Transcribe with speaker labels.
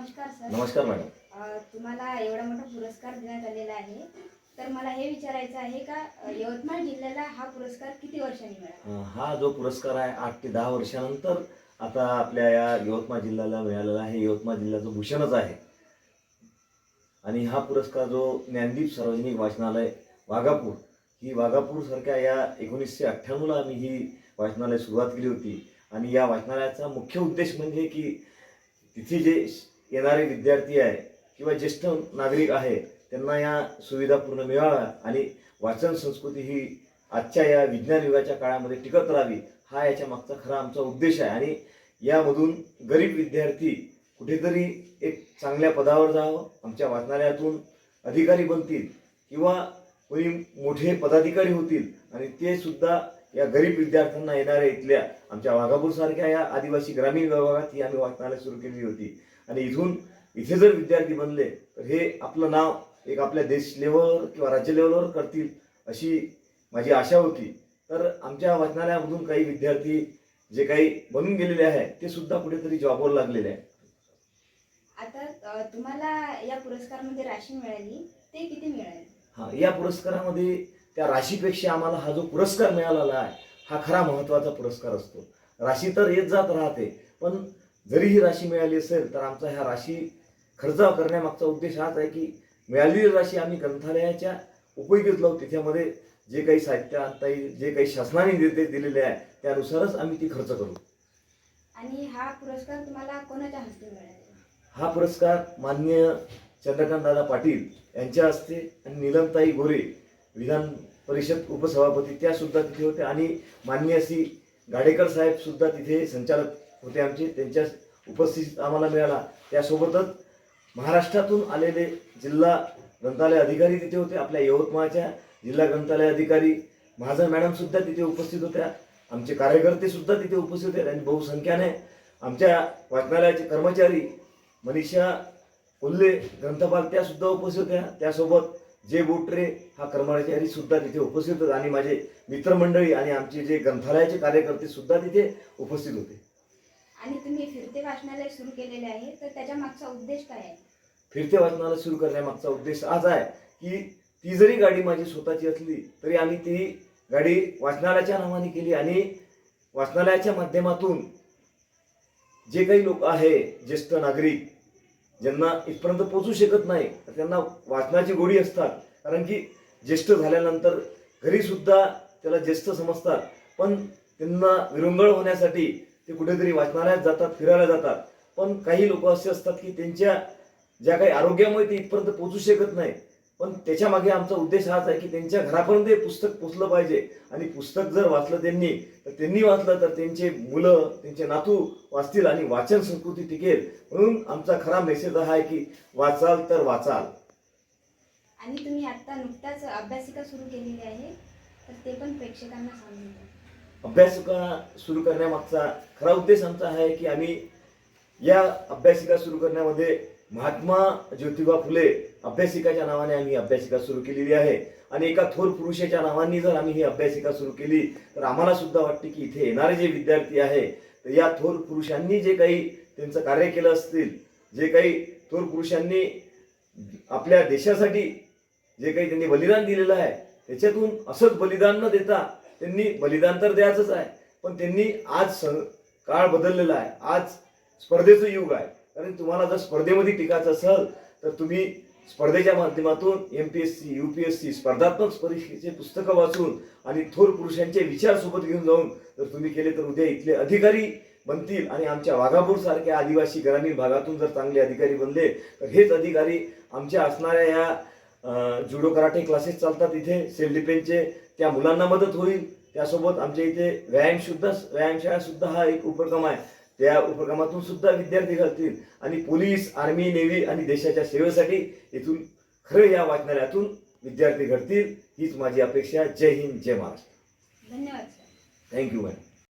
Speaker 1: नमस्कार सर.
Speaker 2: नमस्कार मॅडम.
Speaker 1: तुम्हाला एवढा मोठा पुरस्कार देण्यात आलेला आहे. तर मला हे विचारायचं आहे का यवतमाळ जिल्ह्याला हा पुरस्कार किती वर्षांनी मिळाला?
Speaker 2: हा जो पुरस्कार आहे आठ ते दहा वर्षानंतर आता आपल्या या यवतमाळ जिल्ह्याला मिळालेला आहे. यवतमाळ जिल्ह्याचं भूषणच आहे. आणि हा पुरस्कार जो ज्ञानदीप सार्वजनिक वाचनालय वाघापूर ही वाघापूरसारख्या या एकोणीसशे अठ्ठ्याण्णवला आम्ही ही वाचनालय सुरुवात केली होती. आणि या वाचनालयाचा मुख्य उद्देश म्हणजे की तिथे जे येणारे विद्यार्थी आहे किंवा ज्येष्ठ नागरिक आहे त्यांना या सुविधा पूर्ण मिळाव्या आणि वाचन संस्कृती ही आजच्या या विज्ञान युगाच्या काळामध्ये टिकत राहावी हा याच्या मागचा खरा आमचा उद्देश आहे. आणि यामधून गरीब विद्यार्थी कुठेतरी एक चांगल्या पदावर जावं आमच्या वाचनालयातून अधिकारी बनतील किंवा कोणी मोठे पदाधिकारी होतील आणि ते सुद्धा या गरीब विद्यार्थ्यांना येणाऱ्या इथल्या आमच्या वाघापूरसारख्या या आदिवासी ग्रामीण विभागात ही आम्ही वाचनालय सुरू केली होती. आणि इथून इथे जर विद्यार्थी बनले तर हे आपलं नाव एक आपल्या देश लेवलवर किंवा राज्य लेवलवर करतील अशी माझी आशा होती. तर आमच्या वाचनालयामधून काही विद्यार्थी जे काही बनून गेलेले आहे ते सुद्धा कुठेतरी जॉबवर लागलेले आहे.
Speaker 1: आता तुम्हाला या पुरस्कारामध्ये राशी मिळाली ते किती मिळाली?
Speaker 2: हा या पुरस्कारामध्ये त्या राशीपेक्षा आम्हाला हा जो पुरस्कार मिळालेला आहे हा खरा महत्त्वाचा पुरस्कार असतो. राशी तर येत जात राहते पण जरी ही राशी मिळाली असेल तर आमचा ह्या राशी खर्च करण्यामागचा उद्देश हाच आहे की मिळालेली राशी आम्ही ग्रंथालयाच्या उपयोगीत लावू त्याच्यामध्ये जे काही साहित्य आणता येईल जे काही शासनाने निर्देश दिलेले आहे त्यानुसारच आम्ही ती खर्च करू.
Speaker 1: आणि हा पुरस्कार तुम्हाला कोणाच्या हस्ते मिळाला?
Speaker 2: हा पुरस्कार माननीय चंद्रकांत दादा पाटील यांच्या हस्ते आणि नीलमताई गोरे विधान परिषद उपसभापती त्या सुद्धा तिथे होत्या आणि माननीय अशी गाडेकर साहेब सुद्धा तिथे संचालक होते आमचे त्यांच्या उपस्थित आम्हाला मिळाला. त्यासोबतच महाराष्ट्रातून आलेले जिल्हा ग्रंथालय अधिकारी तिथे होते आपल्या यवतमाळच्या जिल्हा ग्रंथालय अधिकारी महाजन मॅडमसुद्धा तिथे उपस्थित होत्या. आमचे कार्यकर्तेसुद्धा तिथे उपस्थित होते. आणि बहुसंख्याने आमच्या वाचनालयाचे कर्मचारी मनीषा उल्ले ग्रंथपाल त्यासुद्धा उपस्थित होत्या. त्यासोबत जे बोटरे हा कर्मचारी सुद्धा तिथे उपस्थित होते. आणि माझे मित्रमंडळी आणि आमचे जे ग्रंथालयाचे कार्यकर्ते सुद्धा तिथे उपस्थित होते.
Speaker 1: आणि तुम्ही फिरते वाचनालय सुरू केलेले आहे तर त्याच्या मागचा उद्देश काय आहे?
Speaker 2: फिरते वाचनालय सुरू करण्यामागचा उद्देश आज आहे की ती जरी गाडी माझी स्वतःची असली तरी आम्ही ती गाडी वाचनालयाच्या नावाने केली आणि वाचनालयाच्या माध्यमातून जे काही लोक आहे ज्येष्ठ नागरिक ज्यांना इथपर्यंत पोचू शकत नाही तर त्यांना वाचनाची गोडी असतात. कारण की ज्येष्ठ झाल्यानंतर घरीसुद्धा त्याला ज्येष्ठ समजतात पण त्यांना विरंगळ होण्यासाठी ते कुठेतरी वाचनालयात जातात फिरायला जातात. पण काही लोक असे असतात की त्यांच्या ज्या काही आरोग्यामुळे ते इथपर्यंत पोचू शकत नाही. पण त्याच्यामागे आमचा उद्देश हाच आहे की त्यांच्या घरापर्यंत हे पुस्तक पोचलं पाहिजे. आणि पुस्तक जर वाचलं त्यांनी तर त्यांनी वाचलं तर त्यांचे मुलं त्यांचे नातू वाचतील आणि वाचन संस्कृती टिकेल. म्हणून आमचा खरा मेसेज हा आहे की वाचाल तर वाचाल.
Speaker 1: आणि तुम्ही आता नुकताच अभ्यासिका सुरू केलेली आहे तर ते पण प्रेक्षकांना सांगून
Speaker 2: अभ्यासिका सुरू करण्यामागचा खरा उद्देश आमचा आहे की आम्ही या अभ्यासिका सुरू करण्यामध्ये महात्मा ज्योतिबा फुले अभ्यासिकाच्या नावाने आम्ही अभ्यासिका सुरू केलेली आहे. आणि एका थोर पुरुषाच्या नावाने जर आम्ही ही अभ्यासिका सुरू केली तर आम्हाला सुद्धा वाटते की इथे येणारे जे विद्यार्थी आहे तर या थोर पुरुषांनी जे काही त्यांचं कार्य केलं असतील जे काही थोर पुरुषांनी आपल्या देशासाठी जे काही त्यांनी बलिदान दिलेलं आहे त्याच्यातून असंच बलिदान न देता त्यांनी बलिदान तर द्यायचंच आहे पण त्यांनी आज सं काळ बदललेला आहे. आज स्पर्धेचं युग आहे. कारण तुम्हाला जर स्पर्धेमध्ये टिकायचं असेल तर तुम्ही स्पर्धेच्या माध्यमातून M P S C U P S C स्पर्धात्मक परीक्षेचे पुस्तकं वाचून आणि थोर पुरुषांचे विचार सोबत घेऊन जाऊन जर तुम्ही केले तर उद्या इथले अधिकारी बनतील आणि आमच्या वाघापूर सारख्या आदिवासी ग्रामीण भागातून जर चांगले अधिकारी बनले तर हेच अधिकारी आमच्या असणाऱ्या या जुडो कराटे क्लासेस चालतात. इथे सेल्फ डिफेन्सचे त्या मुलांना मदत होईल. त्यासोबत आमच्या इथे व्यायाम सुद्धा व्यायामशाळा सुद्धा हा एक उपक्रम आहे. त्या उपक्रमातून सुद्धा विद्यार्थी घडतील आणि पोलीस आर्मी नेव्ही आणि देशाच्या सेवेसाठी इथून खरं या वाचनालयातून विद्यार्थी घडतील. हीच माझी अपेक्षा. जय हिंद जय महाराष्ट्र.
Speaker 1: धन्यवाद
Speaker 2: थँक्यू मॅडम